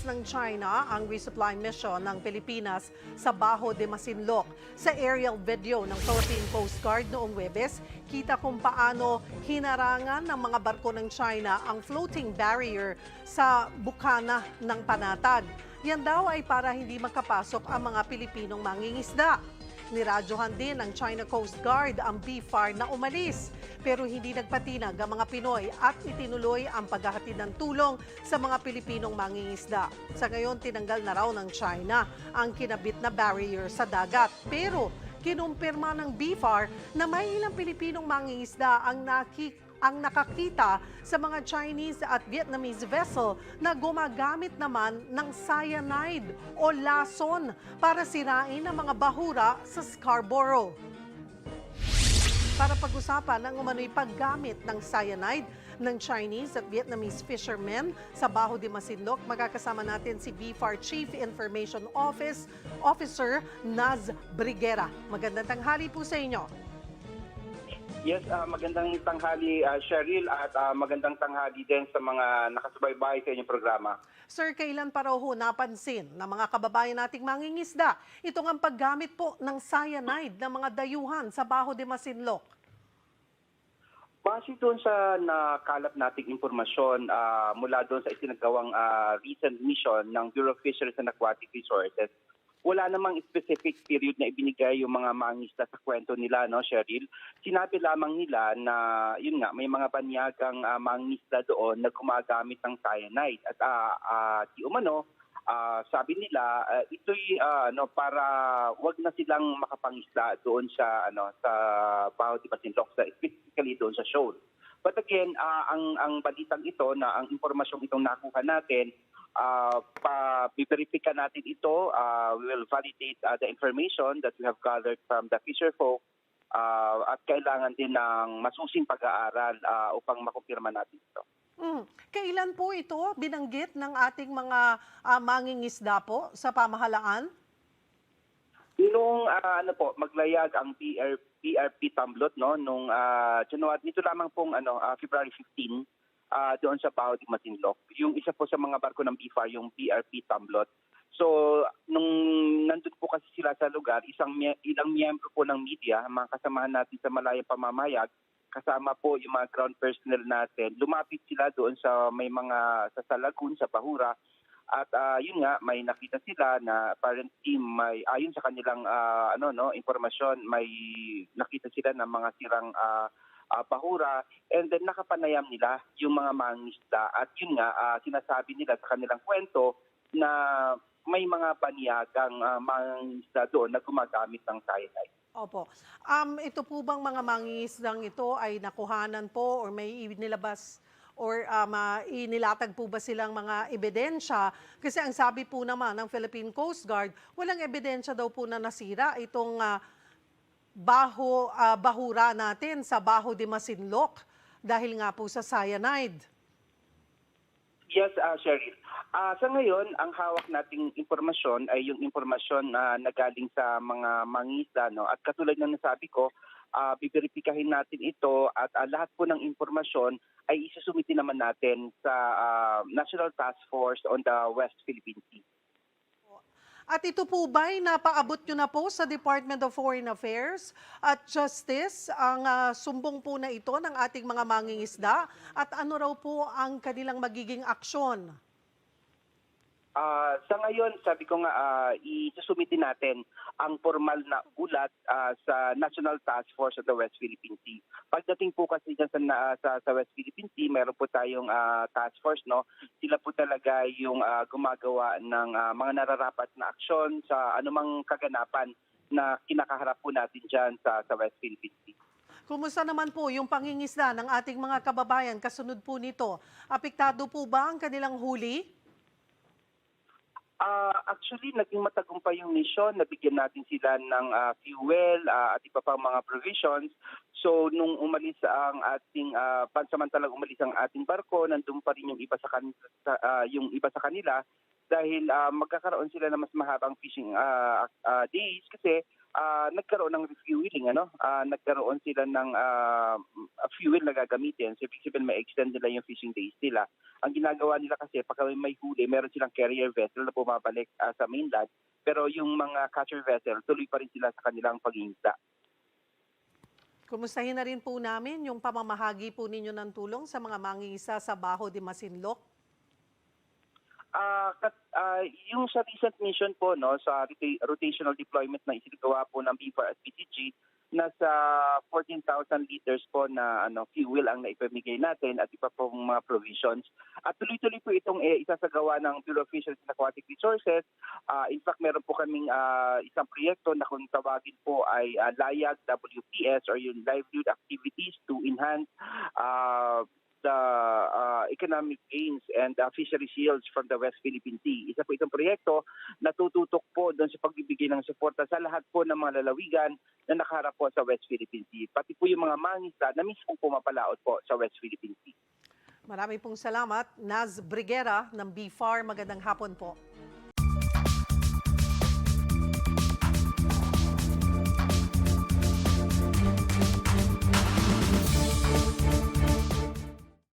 Inalis ng China ang resupply mission ng Pilipinas sa Baho de Masinloc. Sa aerial video ng Philippine Coast Guard noong Webes, kita kung paano hinarangan ng mga barko ng China ang floating barrier sa bukana ng Panatag. Yan daw ay para hindi makapasok ang mga Pilipinong mangingisda. Niradyohan din ng China Coast Guard ang BFAR na umalis pero hindi nagpatinag ang mga Pinoy at itinuloy ang paghahatid ng tulong sa mga Pilipinong mangingisda. Sa ngayon, tinanggal na raw ng China ang kinabit na barrier sa dagat. Pero kinumpirma ng BFAR na may ilang Pilipinong mangingisda ang nakik ang nakakita sa mga Chinese at Vietnamese vessel na gumagamit naman ng cyanide o lason para sirain ang mga bahura sa Scarborough. Para pag-usapan ang umano'y paggamit ng cyanide ng Chinese at Vietnamese fishermen sa Baho de Masinloc, magkakasama natin si BFAR Chief Information Office Officer Naz Briguera. Magandang tanghali po sa inyo. Yes, ah, magandang tanghali ah, Cheryl at ah, magandang tanghali din sa mga nakasubaybay sa inyong programa. Sir, kailan pa raw ho napansin ng mga kababayan nating mangingisda itong ang paggamit po ng cyanide ng mga dayuhan sa Baho de Masinloc? Base doon sa nakalap nating impormasyon ah, mula doon sa isinagawang ah, recent mission ng Bureau of Fisheries and Aquatic Resources, wala namang specific period na ibinigay yung mga mangisda sa kwento nila, no, Cheryl? Sinabi lamang nila na, yun nga, may mga banyagang uh, mangisda doon na gumagamit ng cyanide. At ah, ah, di umano, ah, sabi nila, ah, ito'y ah, ano, para wag na silang makapangisda doon sa ano sa Baho de Masinloc, sa specifically doon sa shoal. But again, ah, ang ang balitang ito na ang impormasyong itong nakuha natin, uh, pa biberifika natin ito, ah, we will validate ah, the information that we have gathered from the fisher folk ah, at kailangan din ng masusing pag-aaral ah, upang makumpirma natin ito. Mm. Kailan po ito binanggit ng ating mga ah, mangingisda po sa pamahalaan? Nung ah, ano po, maglayag ang PR, PRP Tamblot no nung ah, January nito lamang pong ano ah, February 15 ah, doon sa Baho de Masinloc. Yung isa po sa mga barko ng BFAR yung PRP Tamblot. So nung nandun po kasi sila sa lugar, isang ilang miyembro po ng media, mga kasamahan natin sa malayang pamamayag, kasama po yung mga ground personnel natin. Lumapit sila doon sa may mga sa Salagun, sa Bahura, at ah, yun nga may nakita sila na apparently may ayon sa kanilang ah, ano no impormasyon may nakita sila ng mga sirang ah, ah, bahura and then nakapanayam nila yung mga mangisda at yun nga ah, sinasabi nila sa kanilang kwento na may mga baniyagang uh, mangisda doon na gumagamit ng cyanide. Opo. Um, ito po bang mga mangingisdang ito ay nakuhanan po or may inilabas or um, ah, inilatag po ba silang mga ebidensya? Kasi ang sabi po naman ng Philippine Coast Guard, walang ebidensya daw po na nasira itong ah, baho, ah, bahura natin sa Baho de Masinloc dahil nga po sa cyanide. Yes, uh, Cheryl. Ah, sa ngayon, ang hawak nating impormasyon ay yung impormasyon na nagaling sa mga mangisda. No? At katulad ng nasabi ko, uh, biberipikahin natin ito at ah, lahat po ng impormasyon ay isusumiti naman natin sa ah, National Task Force on the West Philippine Sea. At ito po ba'y napaabot nyo na po sa Department of Foreign Affairs at Justice ang ah, sumbong po na ito ng ating mga mangingisda? At ano raw po ang kanilang magiging aksyon? Ah, sa ngayon, sabi ko nga, uh, isusumiti natin ang formal na ulat ah, sa National Task Force of the West Philippine Sea. Pagdating po kasi dyan sa, na- sa, sa West Philippine Sea, meron po tayong ah, task force, no? Sila po talaga yung ah, gumagawa ng ah, mga nararapat na aksyon sa anumang kaganapan na kinakaharap po natin dyan sa, sa West Philippine Sea. Kumusta naman po yung pangingisda ng ating mga kababayan kasunod po nito? Apektado po ba ang kanilang huli? Ah, actually, naging matagumpay yung mission. Nabigyan natin sila ng ah, fuel ah, at iba pang mga provisions. So, nung umalis ang ating, ah, pansamantalang umalis ang ating barko, nandun pa rin yung iba sa, kan- sa, ah, yung iba sa kanila dahil ah, magkakaroon sila ng mas mahabang fishing ah, ah, days kasi ah, nagkaroon ng refueling, ano? Ah, nagkaroon sila ng ah, fuel na gagamitin. So, ibig sabihin, may extend nila yung fishing days nila. Ang ginagawa nila kasi, pag may huli, meron silang carrier vessel na bumabalik ah, sa mainland. Pero yung mga catcher vessel, tuloy pa rin sila sa kanilang pag-iinta. Kumustahin na rin po namin yung pamamahagi po ninyo ng tulong sa mga mangingisa sa Baho de Masinloc. Ah, kat, ah, yung sa recent mission po no sa rota- rotational deployment na isinagawa po ng BFAR at PCG nasa 14,000 liters po na ano fuel ang naipamigay natin at iba pong mga provisions. At tuloy-tuloy po itong eh, isasagawa ng Bureau of Fisheries and Aquatic Resources. Ah, in fact, meron po kaming ah, isang proyekto na kung tawagin po ay ah, LAYAG WPS or yung livelihood activities to enhance ah, the uh, economic gains and uh, fishery yields from the West Philippine Sea. Isa po itong proyekto na tututok po doon sa pagbibigay ng suporta sa lahat po ng mga lalawigan na nakaharap po sa West Philippine Sea. Pati po yung mga mangisda na mismo pumapalaot po sa West Philippine Sea. Marami pong salamat. Naz Briguera ng BFAR. Magandang hapon po.